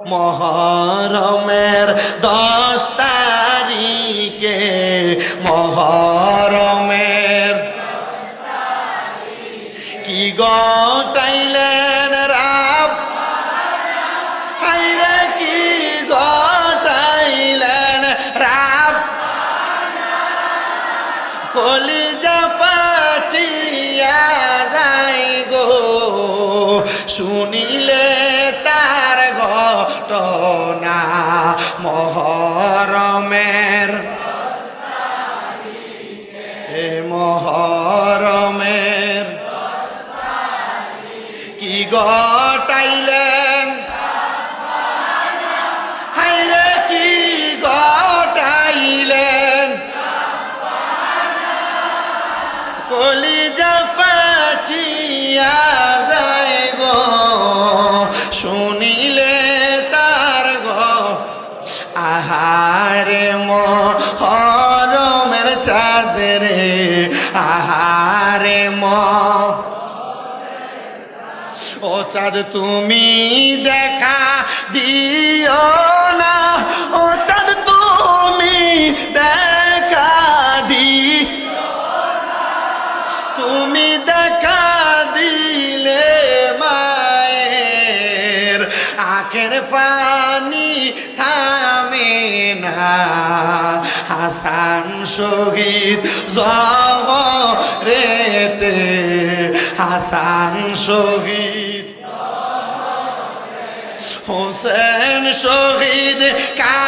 মহরমের দশ তারিখে, মহরমের কি গটাইলেন রাব? হাইরে কি গটাইলেন রাব? কলিজা ফাটিয়া যাই গো শুনিলে মহরমের। এ মহরমের। কি গটাইলেন হাইরে কি গটাইলেন কলিজা ফাটিয়া ও চাঁদ, তুমি দেখা দিও না। ও চাঁদ, তুমি দেখা দি তুমি দেখা দিলে মায়ের আখের পানি থামে না। হাসান শহীদ রেতে হাসান শহীদ। হোসেন শহীদ কারবা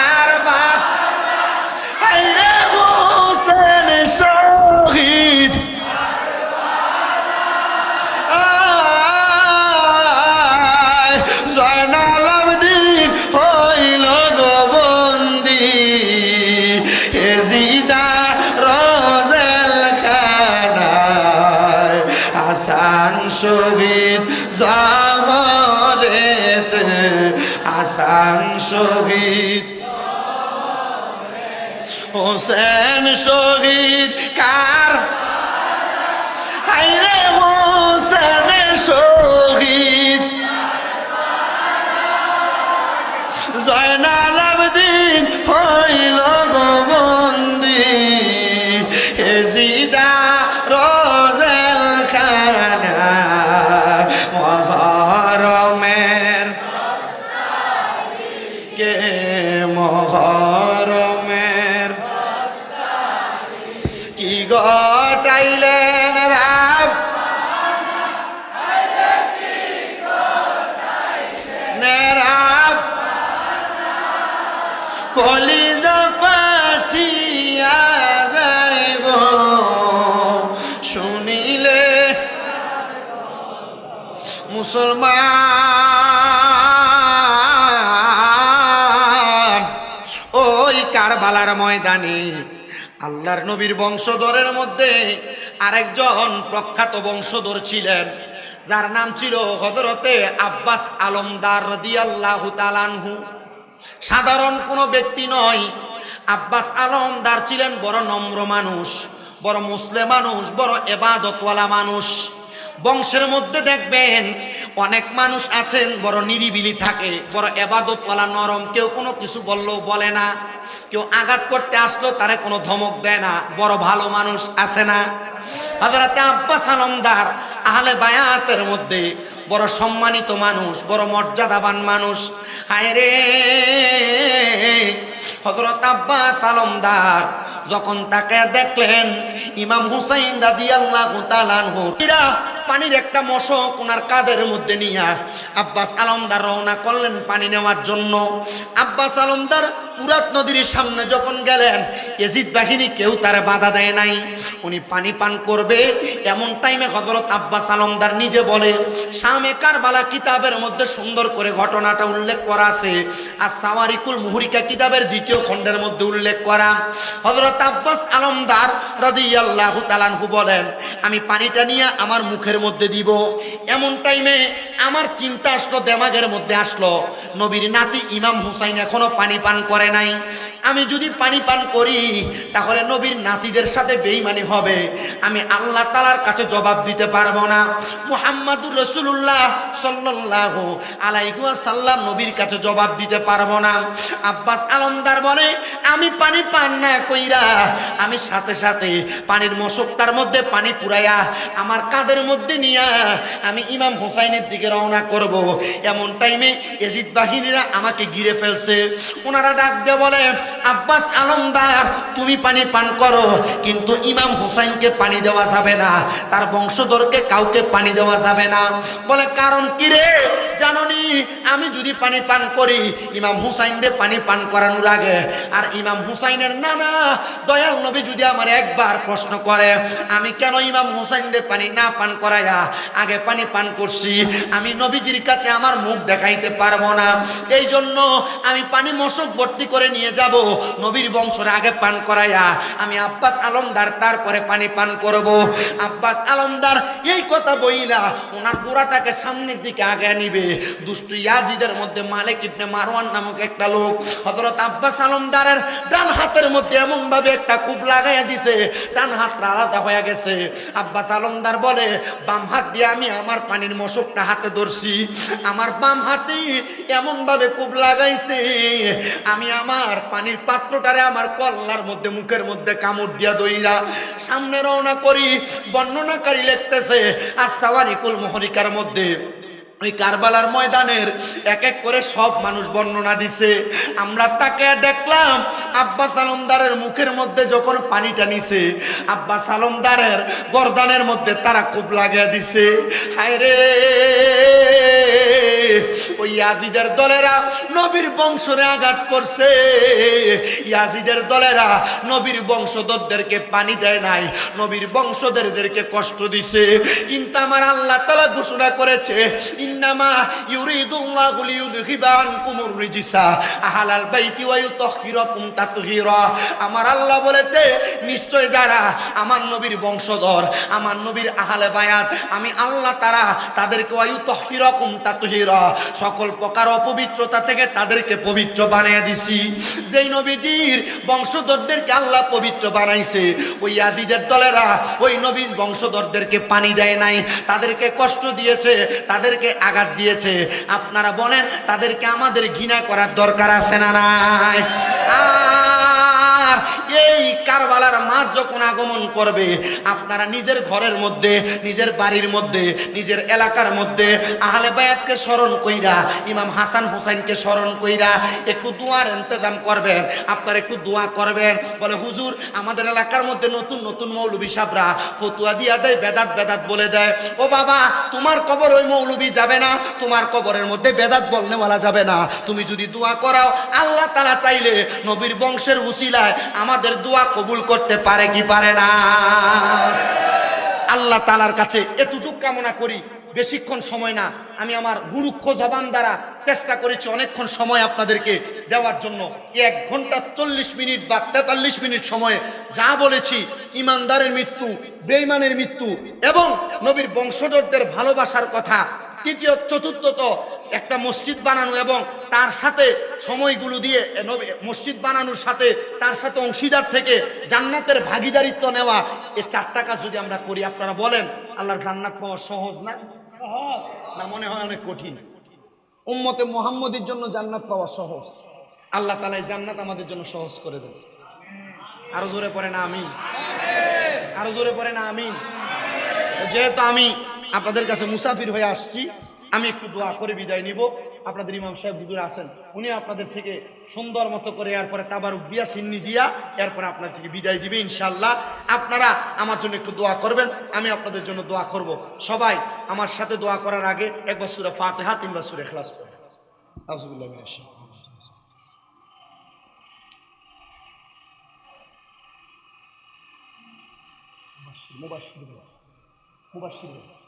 কলিজা ফাটিয়া যায় গো। শুনিলে মুসলমান, ওই কারবালার ময়দানে আল্লাহর নবীর বংশধরের মধ্যে আরেকজন প্রখ্যাত বংশধর ছিলেন, যার নাম ছিল হজরতে আব্বাস আলমদার রদিয়াল্লাহু তালানহু সাধারণ কোনো ব্যক্তি নয়। আব্বাস আলমদার ছিলেন বড় নম্র মানুষ, বড় মুসলিম মানুষ, বড় এবাদতওয়ালা মানুষ। বংশের মধ্যে দেখবেন অনেক মানুষ আছেন, বড় নিরিবিলি থাকে, বড় এবাদতওয়ালা নরম, কেউ কোনো কিছু বললেও বলে না। কেউ আঘাত করতে আসলো, তারে কোনো ধমক দেয় না, বড় ভালো মানুষ আছে না। আব্বাস আলমদার আহলে বায়াতের মধ্যে বড় সম্মানিত মানুষ, বড় মর্যাদাবান মানুষ। আয় রে। হজরত আব্বাস আলমদার যখন তাকে দেখলেন, ইমাম হুসাইন রাদি আল্লাহ পানির একটা মশক ওনার কাদের মধ্যে নিয়ে আব্বাস আলমদার রওনা করলেন পানি নেওয়ার জন্য। আব্বাস আলমদার পুরাত নদীর সামনে যখন গেলেন, এজিদ বাহিনী কেউ তার বাধা দেয় নাই। উনি পানি পান করবে, এমন টাইমে হজরত আব্বাস আলমদার নিজে বলে শামে কারবালা কিতাবের মধ্যে সুন্দর করে ঘটনাটা উল্লেখ করা আছে। আর সাওয়ারিকুল মুহরিকা কিতাবের দ্বিতীয় খণ্ডের মধ্যে উল্লেখ করা। হজরত আব্বাস আলমদার রাদিয়াল্লাহু তাআলাহু বলেন, আমি পানিটা নিয়ে আমার মুখের মধ্যে দিব। এমন টাইমে আমার চিন্তা আসলো দেমাগের মধ্যে আসলো। নবীর নাতি ইমাম হুসাইন এখনও পানি পান করে নাই। আমি যদি পানি পান করি, তাহলে নবীর নাতিদের সাথে বেইমানি হবে। আমি আল্লাহ তালার কাছে জবাব দিতে পারব না। মুহাম্মাদুর রসুল্লাহ সাল্লাহ আলাইকুয়াসাল্লাম নবীর কাছে জবাব দিতে পারব না। আব্বাস আলমদার বলে, আমি পানি পান না কইরা, আমি সাথে সাথে পানির মশকটার মধ্যে পানি পুরাইয়া, আমার কাদের মধ্যে নিয়া, আমি ইমাম হুসাইনের দিকে রওনা করব। এমন টাইমে এজিদ বাহিনীরা আমাকে গিরে ফেলছে। ওনারা ডাক দিয়ে বলে, আব্বাস আলমদার, তুমি পানি পান করো, কিন্তু ইমাম হুসাইনকে পানি দেওয়া যাবে না। তার বংশধরকে কাউকে পানি দেওয়া যাবে না। বলে, কারণ কি রে? জাননি, আমি যদি পানি পান করি, ইমাম হুসাইনকে পানি পান করানোর আগে, আর ইমাম হুসাইনের নানা, দয়াল নবী যদি আমার একবার প্রশ্ন করে, আমি কেন ইমাম হুসাইনকে পানি না পান করাইয়া আগে পানি পান করছি? আমি নবীজির কাছে আমার মুখ দেখাইতে পারব না। এই জন্য আমি পানি মশক ভর্তি করে নিয়ে যাব, নবীর বংশের আগে পান করাইয়া। আমি আব্বাস আলমদার তারপরে পানি পান করব। আব্বাস আলমদার এই কথা বইলা ওনার গোড়াটাকে সামনের দিকে আগে নিবে। দুষ্টু ইয়াজিদের মধ্যে মালিক ইবনে মারওয়ান নামক একটা লোক হযরত আব্বাস আলমদারের ডান হাতের মধ্যে এমন ভাবে একটা কূপ লাগাইয়া দিছে, ডান হাতটা আলাদা হয়ে গেছে। আব্বাস আলমদার বলে, বাম হাত দিয়ে আমি আমার পানির মশকটা হাতে ধরছি, আমার বাম কূপ লাগাইছে, আমি আমার পানির পাত্রটারে আমার কল্লার মধ্যে, মুখের মধ্যে কামড় দিয়া দইরা সামনে রওনা করি। বর্ণনাকারী লিখতেছে আর মহরিকার মধ্যে ওই কারবালার ময়দানের এক এক করে সব মানুষ বর্ণনা দিছে। আমরা তাকে দেখলাম আব্বাস আলমদারের মুখের মধ্যে যখন পানিটা নিছে, আব্বাস আলমদারের গরদানের মধ্যে তারা খুব লাগিয়ে দিছে। হায় রে! ইয়াজিদের দলেরা নবীর বংশরে আঘাত করছে। ইয়াজিদের দলেরা নবীর বংশধরদেরকে পানি দেয় নাই, নবীর বংশধরদেরকে কষ্ট দিছে। কিন্তু আমার আল্লাহ তালা ঘোষণা করেছে, ইন্নামা আনকুমুর রিজিসা, আহলাল বাইতি ওয়া তাতহীরা। আমার আল্লাহ বলেছে, নিশ্চয় যারা আমার নবীর বংশধর, আমার নবীর আহলে বায়াত, আমি আল্লাহ তারা তাদেরকে ওয়া ইউতাহহিরাকুম তাতহীরা। সকল প্রকার অপবিত্রতা থেকে তাদেরকে পবিত্র বানিয়ে দিছি। যেই নবীজির বংশধরদেরকে আল্লাহ পবিত্র বানাইছে, ওই আদিদের দলেরা, ওই নবীর বংশধরদেরকে পানি দেয় নাই, তাদেরকে কষ্ট দিয়েছে, তাদেরকে আঘাত দিয়েছে। আপনারা বলেন, তাদেরকে আমাদের ঘৃণা করার দরকার আছে না নাই? এই কারবালার মাঠ যখন আগমন করবে, আপনারা নিজের ঘরের মধ্যে, নিজের বাড়ির মধ্যে, নিজের এলাকার মধ্যে আহলে বায়াতকে স্মরণ কইরা, ইমাম হাসান হুসাইনকে স্মরণ কইরা একটু দোয়ার ইন্তজাম করবেন। আপনারা একটু দোয়া করবেন। বলে, হুজুর, আমাদের এলাকার মধ্যে নতুন নতুন মৌলবী সাবরা ফতুয়া দিয়া দেয়, বেদাত বেদাত বলে দেয়। ও বাবা, তোমার কবর ওই মৌলবী যাবে না। তোমার কবরের মধ্যে বেদাত বলনে বলা যাবে না। তুমি যদি দোয়া করাও, আল্লাহ তালা চাইলে নবীর বংশের উসিলায় আমাদের দোয়া কবুল করতে পারে কি পারে না? আল্লাহ তালার কাছে এতটুক কামনা করি, বেশিক্ষণ সময় না। আমি আমার গুরুক্ষ জবান দ্বারা চেষ্টা করেছি অনেকক্ষণ সময় আপনাদেরকে দেওয়ার জন্য। এক ঘণ্টা চল্লিশ মিনিট বা তেতাল্লিশ মিনিট সময়ে যা বলেছি, ইমানদারের মৃত্যু বেইমানের মৃত্যু এবং নবীর বংশধরদের ভালোবাসার কথা। তৃতীয়, চতুর্থত একটা মসজিদ বানানো এবং তার সাথে সময়গুলো দিয়ে মসজিদ বানানোর সাথে, তার সাথে অংশীদার থেকে জান্নাতের ভাগিদারিত্ব নেওয়া এই চারটা কাজ যদি আমরা করি, আপনারা বলেন আল্লাহর জান্নাত পাওয়া সহজ না? না, মনে হয় অনেক কঠিন। উম্মতে মোহাম্মদের জন্য জান্নাত পাওয়া সহজ। আল্লাহ তালা জান্নাত আমাদের জন্য সহজ করে দেবে আরও জোরে পড়ে না আমি আরও জোরে পড়ে না আমি যেহেতু আমি আপনাদের কাছে মুসাফির হয়ে আসছি আমি একটু দোয়া করে বিদায় নিব। আপনাদের ইমাম সাহেব হুজুর আছেন, উনি আপনাদের থেকে সুন্দর মতো করে এরপরে তাবার বিয়া সিন্নি দিয়া এরপরে আপনার থেকে বিদায় দিবে ইনশাল্লাহ আপনারা আমার জন্য একটু দোয়া করবেন, আমি আপনাদের জন্য দোয়া করব। সবাই আমার সাথে দোয়া করার আগে একবার সুরে ফাতেহা, তিনবার সুরে খেলাস করে আউযুবিল্লাহি মিনাশ শাইতানির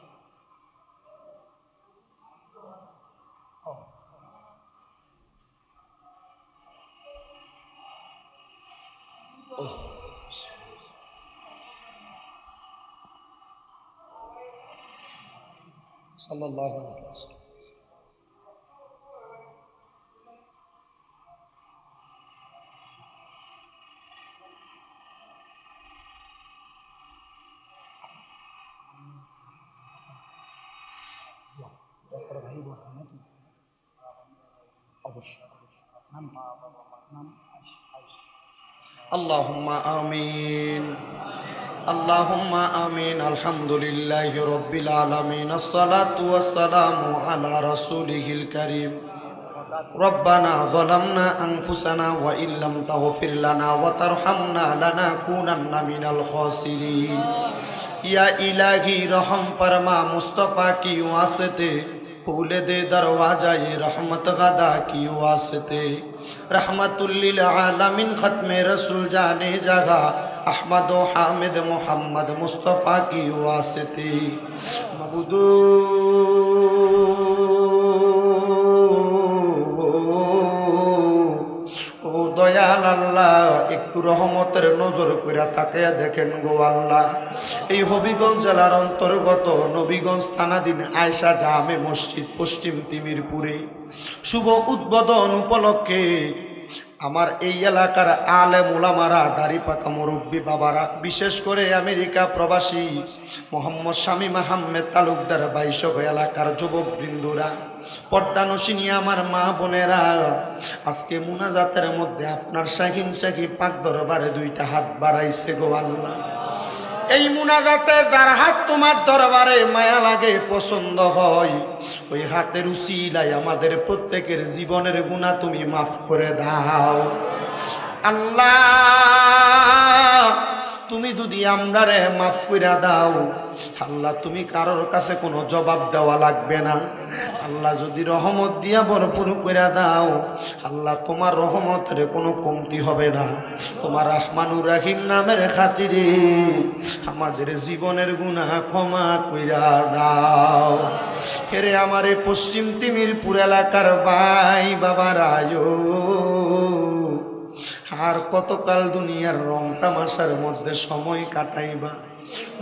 صلى الله عليه وسلم. اللهم آمين. اللهم آمين الحمد لله رب العالمين الصلاة والسلام على رسوله الكريم ربنا ظلمنا أنفسنا وإن لم تغفر لنا وترحمنا لنكونن من الخاسرين یا الہی رحم فرما مصطفیٰ کی واسطے پھول دے دروازہ یہ رحمت غدا کی واسطے رحمت للعالمین ختم رسول جانے جگہ আহমদ ও হামিদ মোহাম্মদ মুস্তফা কি ওয়াসিতি? মবুদু। ও দয়াল আল্লাহ, একটু রহমতের নজর কইরা তাকাইয়া দেখেন গো এই হবিগঞ্জ জেলার অন্তর্গত নবীগঞ্জ থানাধীন আয়সা জামে মসজিদ পশ্চিম তিমিরপুরে। শুভ উদ্বোধন উপলক্ষে আমার এই এলাকার আলে মোলামারা দাড়ি পাকা মুরব্বী বাবারা, বিশেষ করে আমেরিকা প্রবাসী মোহাম্মদ স্বামী মাহমেদ তালুকদার বাইশক এলাকার যুবক বৃন্দুরা পর্দানসিনী আমার মা বোনেরা, আজকে মুনাজাতের মধ্যে আপনার শাহিন শাহি পাক দরবারে দুইটা হাত বাড়াইছে গো আল্লাহ। এই মুনাজাতে যার হাত তোমার দরবারে মায়া লাগে, পছন্দ হয়, ওই হাতের উসিলাই আমাদের প্রত্যেকের জীবনের গুণা তুমি মাফ করে দাও। আল্লাহ তুমি যদি আমরারে মাফ করে দাও, আল্লাহ তুমি কারোর কাছে কোনো জবাব দেওয়া লাগবে না। আল্লাহ যদি রহমত দিয়া ভরপুর করে দাও, আল্লাহ তোমার রহমতের কোনো কমতি হবে না। তোমার রহমানুর রাহিম নামের খাতিরে আমাদের জীবনের গুণা ক্ষমা কইরা দাও। হেরে আমার পশ্চিম তিমিরপুর এলাকার ভাই বাবার আয়ো। আর কতকাল দুনিয়ার রং তামাশার মধ্যে সময় কাটাইবা?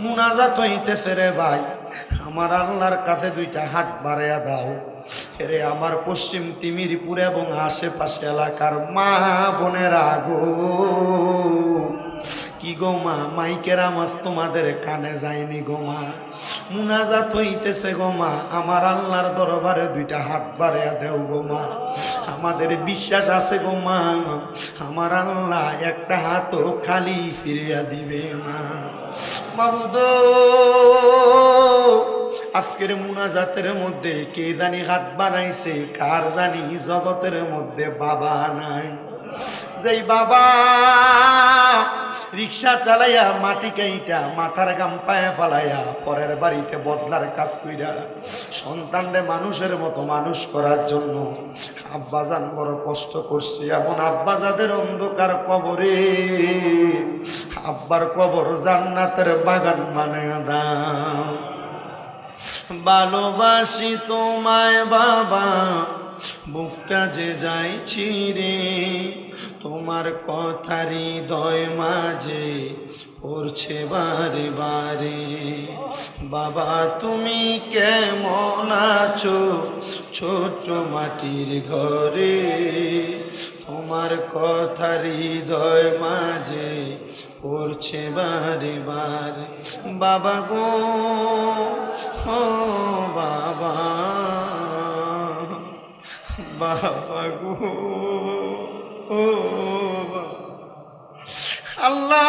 মুনাজাত হইতেছে রে ভাই, আমার আল্লাহর কাছে দুইটা হাত বাড়াইয়া দাও। রে আমার পশ্চিম তিমিরপুর এবং আশেপাশে এলাকার মা বোনেরা গো। কি গো মা, মাইকের আওয়াজ তোমাদের কানে যায়নি গো মা? মুনাজাত হইতেছে গো মা, আমার আল্লাহর দরবারে দুইটা হাত বাড়াইয়া দেও গো মা। আমাদের বিশ্বাস আছে গো মা। আমার আল্লাহ একটা হাতও খালি ফিরিয়া দিবে না। বাবুদ আজকের মুনাজাতের মধ্যে কে জানি হাত বানাইছে কার জানি জগতের মধ্যে বাবা নাই। যেই বাবা রিক্সা চালাইয়া মাটি কাইটা, মাথার গাম পায়ে ফালাইয়া পরের বাড়িতে বদলার কাজ কইরা সন্তানরে মানুষের মতো মানুষ করার জন্য আব্বাজান বড় কষ্ট করছে। এমন আব্বাজাদের অন্ধকার কবরে আব্বার কবর জান্নাতের বাগান মানে দাও। ভালোবাসি তোমায় বাবা বুকটা যে যাইছি রে তোমার কথা হৃদয় মাঝে পড়ছে বারে বারে বাবা, তুমি কেমন আছো ছোট মাটির ঘরে? তোমার কথা হৃদয় মাঝে পড়ছে বারে বারে বাবা গো, ও বাবা। বাবা গো ও আল্লাহ।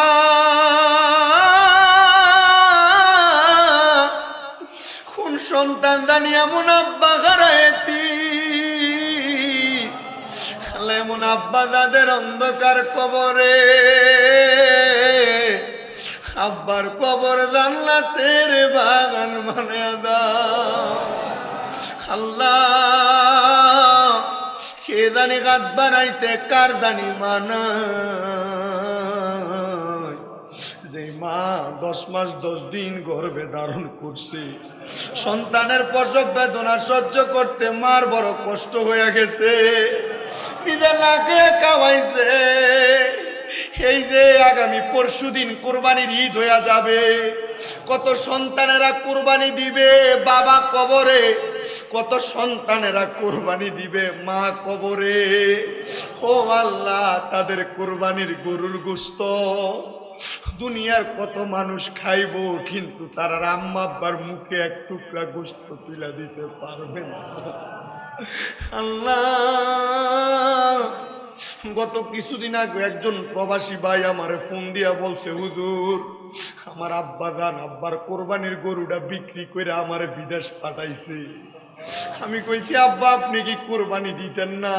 কোন সন্তান জানি এমন আব্বা হারাইতি আল্লাহ, এমন আব্বা যাদের অন্ধকার কবরে। আব্বার কবর জান্নাতের বাগান মানে দাও। আল্লাহ জানি গাত বানাইতে কার জানি মানা। যে মা দশ মাস দশ দিন গর্ভে ধারণ করছে, সন্তানের প্রসব বেদনা সহ্য করতে মার বড় কষ্ট হয়ে গেছে। নিজে লাগে কামাইছে এই যে আগামী পরশু দিন কোরবানির ঈদ হইয়া যাবে, কত সন্তানেরা কোরবানি দিবে, বাবা কবরে কত সন্তানেরা কোরবানি দিবে মা কবরে? ও আল্লাহ, তাদের কোরবানির গরুর গুস্ত। দুনিয়ার কত মানুষ খাইব, কিন্তু তারা আম্মা আব্বার মুখে এক টুকরা গোস্ত তুলে দিতে পারবে না। আল্লাহ, গত কিছুদিন আগে একজন প্রবাসী ভাই আমারে ফোন দিয়া বলছে, হুজুর, আমার আব্বা জান আব্বার কোরবানির গরুটা বিক্রি করে আমারে বিদেশ পাঠাইছে। আমি কইছি, আব্বা, আপনি কি কোরবানি দিতেন না?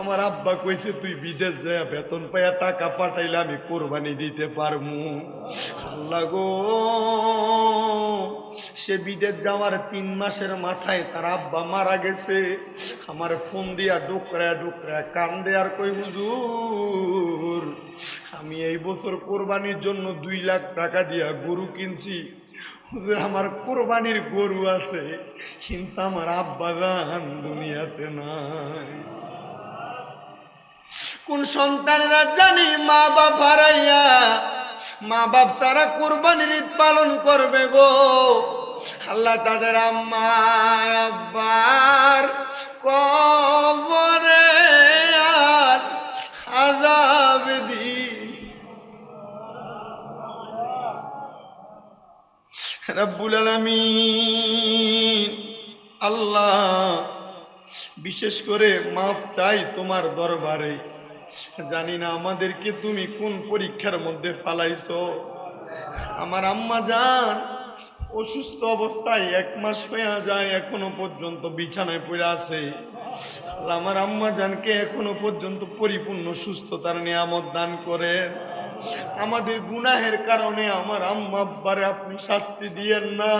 আমার আব্বা কইছে, তুই বিদেশ যায় বেতন পাইয়া টাকা পাঠাইলে আমি কোরবানি দিতে পারমু। আল্লাহ গো! সে বিদেশ যাওয়ার তিন মাসের মাথায় তার আব্বা মারা গেছে। আমার ফোন দিয়া ডুকরা ডুকরা কান্দে আর কই, হুজুর, আমি এই বছর কোরবানির জন্য দুই লাখ টাকা দিয়া গরু কিনছি। হুজুর, আমার কোরবানির গরু আছে, কিন্তু আমার আব্বা গান দুনিয়াতে নাই। কোন সন্তানেরা জানি মা বাপ হারাইয়া মা বাপ সারা কোরবানির ঈদ পালন করবে গো। আল্লাহ তাদের আম্মা আব্বার আল্লাহ, বিশেষ করে মাপ চাই তোমার দরবারে। জানি না আমাদেরকে তুমি কোন পরীক্ষার মধ্যে ফালাইছ। আমার আম্মা যান, অসুস্থ অবস্থায় এক মাস হয়ে যায়, এখনও পর্যন্ত বিছানায় পড়ে আছে। আমার আম্মা জানকে এখনও পর্যন্ত পরিপূর্ণ সুস্থতার নিয়ামত দান করেন। আমাদের গুনাহের কারণে আমার আম্মা আপনি শাস্তি দিয়েন না।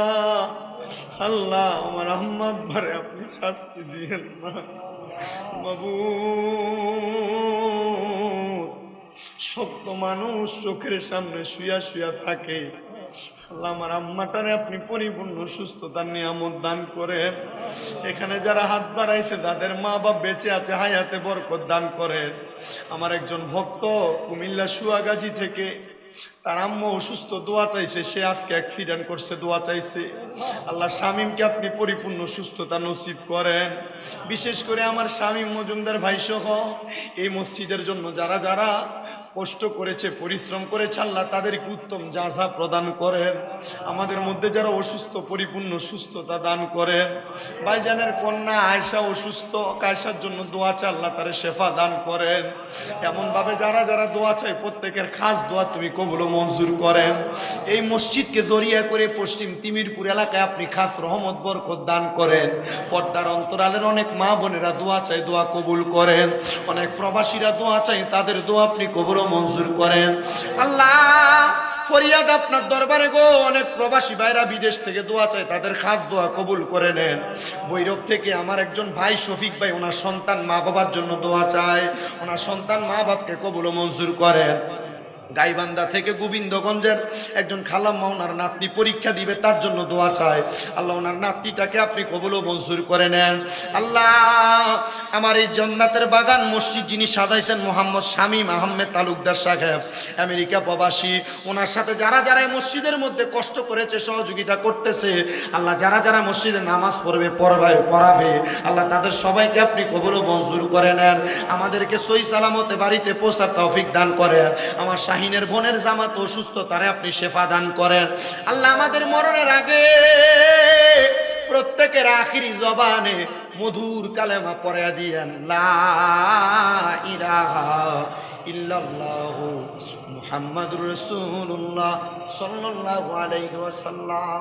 আল্লাহ, আমার আম্মা আপনি শাস্তি দিয়েন না। বাবু শক্ত মানুষ চোখের সামনে শুয়া শুয়া থাকে। আল্লাহ আমার আম্মাটারে আপনি পরিপূর্ণ সুস্থতার নিয়ামত দান করেন। এখানে যারা হাত বাড়াইছে, যাদের মা বাপ বেঁচে আছে, হায়াতে বরকত দান করেন। আমার একজন ভক্ত কুমিল্লা সুয়াগাজী থেকে, তার আম্মা অসুস্থ, দোয়া চাইছে, সে আজকে অ্যাক্সিডেন্ট করছে, দোয়া চাইছে। আল্লাহ শামীমকে আপনি পরিপূর্ণ সুস্থতা নসিব করেন। বিশেষ করে আমার শামীম মজুমদার ভাই সহ এই মসজিদের জন্য যারা যারা কষ্ট করেছে, পরিশ্রম করেছে, আল্লাহ তাদেরকে উত্তম যাজা প্রদান করেন। আমাদের মধ্যে যারা অসুস্থ, পরিপূর্ণ সুস্থতা দান করেন। ভাইজানের কন্যা আয়সা অসুস্থ কায়সার জন্য দোয়া চাই আল্লাহ তারে শেফা দান করেন। এমনভাবে যারা যারা দোয়া চায়, প্রত্যেকের খাস দোয়া তুমি কবুল মঞ্জুর করেন। এই মসজিদকে জরিয়া করে পশ্চিম তিমিরপুর এলাকায় আপনি খাস রহমত, বরকত দান করেন। পর্দার অন্তরালের অনেক মা বোনেরা দোয়া চায়, দোয়া কবুল করেন। অনেক প্রবাসীরা দোয়া চাই তাদের দোয়া আপনি কবুল মঞ্জুর করেন। আল্লাহ, ফরিয়াদ আপনার দরবারে গো, অনেক প্রবাসী ভাইরা বিদেশ থেকে দোয়া চায়, তাদের খাস দোয়া কবুল করে নেন। বৈরব থেকে আমার একজন ভাই শফিক ভাই, ওনার সন্তান মা বাবার জন্য দোয়া চায়, ওনার সন্তান মা বাপকে কবুল মঞ্জুর করেন। গাইবান্ধা থেকে গোবিন্দগঞ্জের একজন খালাম্মা ওনার নাতনি পরীক্ষা দিবে, তার জন্য দোয়া চায়। আল্লাহ ওনার নাতনিটাকে আপনি কবুল ও মঞ্জুর করে নেন। আল্লাহ, আমার এই জন্নাতের বাগান মসজিদ যিনি সাজাইছেন মোহাম্মদ শামীম আহমেদ তালুকদার সাহেব, আমেরিকা প্রবাসী, ওনার সাথে যারা যারা মসজিদের মধ্যে কষ্ট করেছে, সহযোগিতা করতেছে, আল্লাহ যারা যারা মসজিদে নামাজ পড়বে পড়বে, পড়াবে, আল্লাহ তাদের সবাইকে আপনি কবুল ও মঞ্জুর করে নেন। আমাদেরকে সই সালামতে বাড়িতে পৌঁছার তৌফিক দান করেন। আমার শাহিনের বোনের জামাত অসুস্থ, তারে আপনি শেফা দান করেন। আল্লাহ আমাদের মরণের আগে প্রত্যেকের আখিরি জবানে মধুর কালেমা পরে দিয়েন ইল্লাল্লাহু মুহাম্মাদুর রাসূলুল্লাহ সাল্লাল্লাহু আলাইহি ওয়াসাল্লাম।